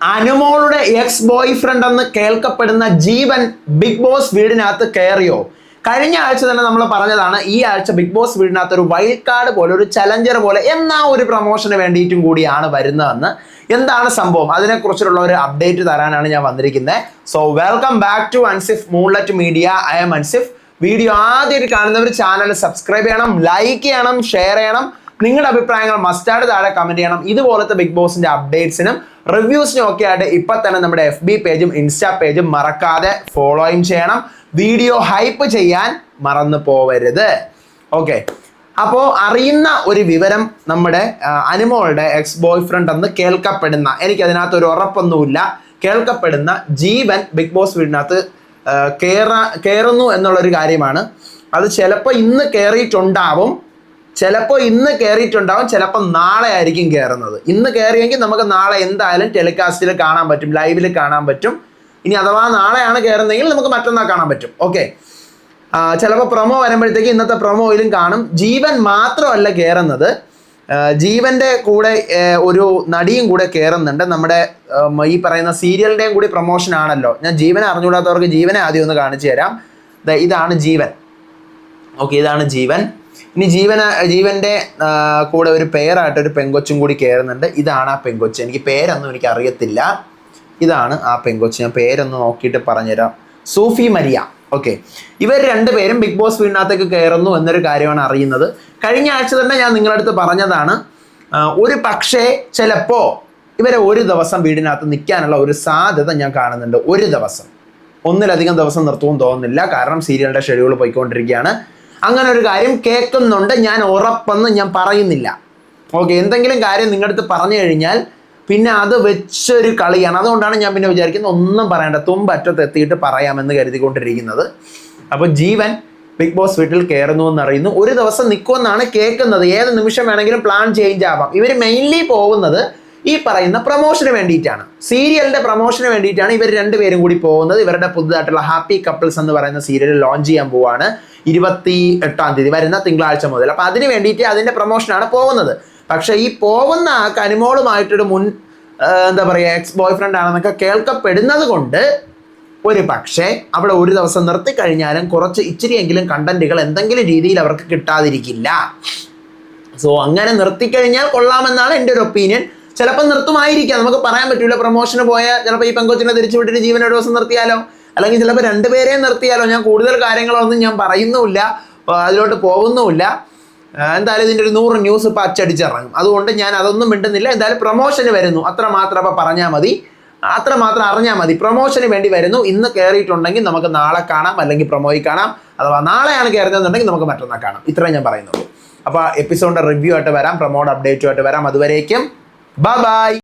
അനുമോളുടെ X boy friend എന്ന് കേൾക്കപ്പെടുന്ന ജീവൻ big boss വീടിനകത്ത് കയറിയോ? കഴിഞ്ഞ ആഴ്ച തന്നെ നമ്മൾ പറഞ്ഞതാണ് ഈ ആഴ്ച ബിഗ് ബോസ് വീടിനകത്ത് ഒരു വൈൽഡ് കാർഡ് പോലെ ഒരു ചലഞ്ചർ പോലെ എന്നാ ഒരു പ്രൊമോഷന് വേണ്ടിയിട്ടും കൂടിയാണ് വരുന്നതെന്ന്. എന്താണ് സംഭവം? അതിനെക്കുറിച്ചുള്ള ഒരു അപ്ഡേറ്റ് തരാനാണ് ഞാൻ വന്നിരിക്കുന്നത് so welcome back to Ansif moonlet media I'm Ansif video ആദ്യമായിട്ട് കാണുന്നവർ ചാനൽ സബ്സ്ക്രൈബ് ചെയ്യണം ലൈക്ക് ചെയ്യണം ഷെയർ ചെയ്യണം. നിങ്ങളുടെ അഭിപ്രായങ്ങൾ മസ്റ്റാർഡ് താഴെ കമന്റ് ചെയ്യണം. ഇതുപോലത്തെ ബിഗ് ബോസിന്റെ അപ്ഡേറ്റ്സിനും റിവ്യൂസിനും ഒക്കെ ആയിട്ട് ഇപ്പൊ തന്നെ നമ്മുടെ എഫ് ബി പേജും ഇൻസ്റ്റാ പേജും മറക്കാതെ ഫോളോയും ചെയ്യണം. വീഡിയോ ഹൈപ്പ് ചെയ്യാൻ മറന്നു പോവരുത്. ഓക്കെ അപ്പോൾ അറിയുന്ന ഒരു വിവരം നമ്മുടെ അനുമോളുടെ എക്സ് ബോയ് ഫ്രണ്ട് എന്ന് കേൾക്കപ്പെടുന്ന എനിക്ക് അതിനകത്ത് ഒരു ഉറപ്പൊന്നുമില്ല. കേൾക്കപ്പെടുന്ന ജീവൻ ബിഗ് ബോസ് വീടിനകത്ത് കയറ കയറുന്നു എന്നുള്ളൊരു കാര്യമാണ്. അത് ചിലപ്പോൾ ഇന്ന് കയറിയിട്ടുണ്ടാവും ചിലപ്പോൾ ഇന്ന് കയറിയിട്ടുണ്ടാവും ചിലപ്പോൾ നാളെ ആയിരിക്കും കയറുന്നത് ഇന്ന് കയറിയെങ്കിൽ നമുക്ക് നാളെ എന്തായാലും ടെലികാസ്റ്റിൽ കാണാൻ പറ്റും ലൈവിൽ കാണാൻ പറ്റും. ഇനി അഥവാ നാളെയാണ് കയറുന്നതെങ്കിൽ നമുക്ക് മറ്റന്നാൾ കാണാൻ പറ്റും. ഓക്കെ ചിലപ്പോൾ പ്രൊമോ വരുമ്പോഴത്തേക്ക് ഇന്നത്തെ പ്രൊമോയിലും കാണും. ജീവൻ മാത്രമല്ല കയറുന്നത് ജീവന്റെ കൂടെ ഒരു നടിയും കൂടെ കയറുന്നുണ്ട് നമ്മുടെ ഈ പറയുന്ന സീരിയലിന്റെയും കൂടി പ്രൊമോഷൻ ആണല്ലോ. ഞാൻ ജീവനെ അറിഞ്ഞുകൂടാത്തവർക്ക് ജീവനെ ആദ്യം ഒന്ന് കാണിച്ചു തരാം. ഇതാണ് ജീവൻ. ഓക്കെ ഇതാണ് ജീവൻ. ഇനി ജീവന ജീവന്റെ കൂടെ ഒരു പേരായിട്ട് ഒരു പെങ്കൊച്ചും കൂടി കയറുന്നുണ്ട് ഇതാണ് ആ പെങ്കൊച്ച്. എനിക്ക് പേരൊന്നും എനിക്ക് അറിയത്തില്ല. ഇതാണ് ആ പെങ്കൊച്ച്. ഞാൻ പേരൊന്ന് നോക്കിയിട്ട് പറഞ്ഞുതരാം. സൂഫി മരിയ. ഓക്കെ. ഇവർ രണ്ടുപേരും ബിഗ് ബോസ് വീടിനകത്തേക്ക് കയറുന്നു എന്നൊരു കാര്യമാണ് അറിയുന്നത്. കഴിഞ്ഞ ആഴ്ച തന്നെ ഞാൻ നിങ്ങളുടെ അടുത്ത് പറഞ്ഞതാണ് ഒരു പക്ഷേ ചിലപ്പോൾ ഇവരെ ഒരു ദിവസം വീടിനകത്ത് നിൽക്കാനുള്ള ഒരു സാധ്യത ഞാൻ കാണുന്നുണ്ട്. ഒരു ദിവസം. ഒന്നിലധികം ദിവസം നിർത്തുമെന്ന് തോന്നുന്നില്ല. കാരണം സീരിയലിന്റെ ഷെഡ്യൂൾ പോയിക്കൊണ്ടിരിക്കുകയാണ്. അങ്ങനെ ഒരു കാര്യം കേൾക്കുന്നുണ്ട്. ഞാൻ ഉറപ്പെന്ന് ഞാൻ പറയുന്നില്ല. ഓക്കെ എന്തെങ്കിലും കാര്യം നിങ്ങളുടെ അടുത്ത് പറഞ്ഞു കഴിഞ്ഞാൽ പിന്നെ അത് വെച്ചൊരു കളിയാണ്. അതുകൊണ്ടാണ് ഞാൻ പിന്നെ വിചാരിക്കുന്നത് ഒന്നും പറയണ്ട. തുമ്പറ്റത്ത് എത്തിയിട്ട് പറയാമെന്ന് കരുതിക്കൊണ്ടിരിക്കുന്നത്. അപ്പോൾ ജീവൻ ബിഗ് ബോസ് വീട്ടിൽ കയറുന്നു എന്നറിയുന്നു ഒരു ദിവസം നിൽക്കുമെന്നാണ് കേൾക്കുന്നത്. ഏത് നിമിഷം വേണമെങ്കിലും പ്ലാൻ ചേഞ്ച് ആവാം. ഇവർ മെയിൻലി പോകുന്നത് ഈ പറയുന്ന പ്രൊമോഷന് വേണ്ടിയിട്ടാണ്. സീരിയലിന്റെ പ്രൊമോഷന് വേണ്ടിയിട്ടാണ് ഇവർ രണ്ടുപേരും കൂടി പോകുന്നത്. ഇവരുടെ പുതുതായിട്ടുള്ള ഹാപ്പി കപ്പിൾസ് എന്ന് പറയുന്ന സീരിയൽ ലോഞ്ച് ചെയ്യാൻ പോവാണ്. ഇരുപത്തി എട്ടാം തീയതി വരുന്ന തിങ്കളാഴ്ച മുതൽ. അപ്പൊ അതിന് വേണ്ടിയിട്ട് അതിന്റെ പ്രൊമോഷനാണ് പോകുന്നത്. പക്ഷെ ഈ പോകുന്ന ആ കനിമോളുമായിട്ടൊരു മുൻ എന്താ പറയുക എക്സ് ബോയ് ഫ്രണ്ട് ആണെന്നൊക്കെ കേൾക്കപ്പെടുന്നത് കൊണ്ട് ഒരു പക്ഷേ അവിടെ ഒരു ദിവസം നിർത്തി കഴിഞ്ഞാലും കുറച്ച് ഇച്ചിരിയെങ്കിലും കണ്ടന്റുകൾ എന്തെങ്കിലും രീതിയിൽ അവർക്ക് കിട്ടാതിരിക്കില്ല. സോ അങ്ങനെ നിർത്തിക്കഴിഞ്ഞാൽ കൊള്ളാമെന്നാണ് എന്റെ ഒരു ഒപ്പീനിയൻ. ചിലപ്പോൾ നിർത്തുമായിരിക്കാം. നമുക്ക് പറയാൻ പറ്റില്ല പ്രൊമോഷന് പോയ ചിലപ്പോൾ ഈ പെങ്കൊച്ചിനെ തിരിച്ചു വിട്ടിട്ട് ജീവൻ ഒരു ദിവസം നിർത്തിയാലോ? അല്ലെങ്കിൽ ചിലപ്പോൾ രണ്ടുപേരെയും നിർത്തിയാലോ? ഞാൻ കൂടുതൽ കാര്യങ്ങളൊന്നും ഞാൻ പറയുന്നുമില്ല. അതിലോട്ട് പോകുന്നുമില്ല. എന്തായാലും ഇതിന്റെ ഒരു നൂറ് ന്യൂസ് ഇപ്പോൾ അച്ചടിച്ചിറങ്ങും. അതുകൊണ്ട് ഞാൻ അതൊന്നും മിണ്ടുന്നില്ല. എന്തായാലും പ്രൊമോഷന് വരുന്നു. അത്ര മാത്രം അപ്പോൾ പറഞ്ഞാൽ മതി. അത്ര മാത്രം അറിഞ്ഞാൽ മതി. പ്രൊമോഷന് വേണ്ടി വരുന്നു. ഇന്ന് കയറിയിട്ടുണ്ടെങ്കിൽ നമുക്ക് നാളെ കാണാം. അല്ലെങ്കിൽ പ്രൊമോയിൽ കാണാം. അഥവാ നാളെയാണ് കയറുന്നതെന്നുണ്ടെങ്കിൽ നമുക്ക് മറ്റന്നാൾ കാണാം. ഇത്രയും ഞാൻ പറയുന്നുള്ളൂ. അപ്പോൾ എപ്പിസോഡിന്റെ റിവ്യൂ ആയിട്ട് വരാം. പ്രൊമോഡ് അപ്ഡേറ്റുമായിട്ട് വരാം. അതുവരേക്കും ബൈ ബൈ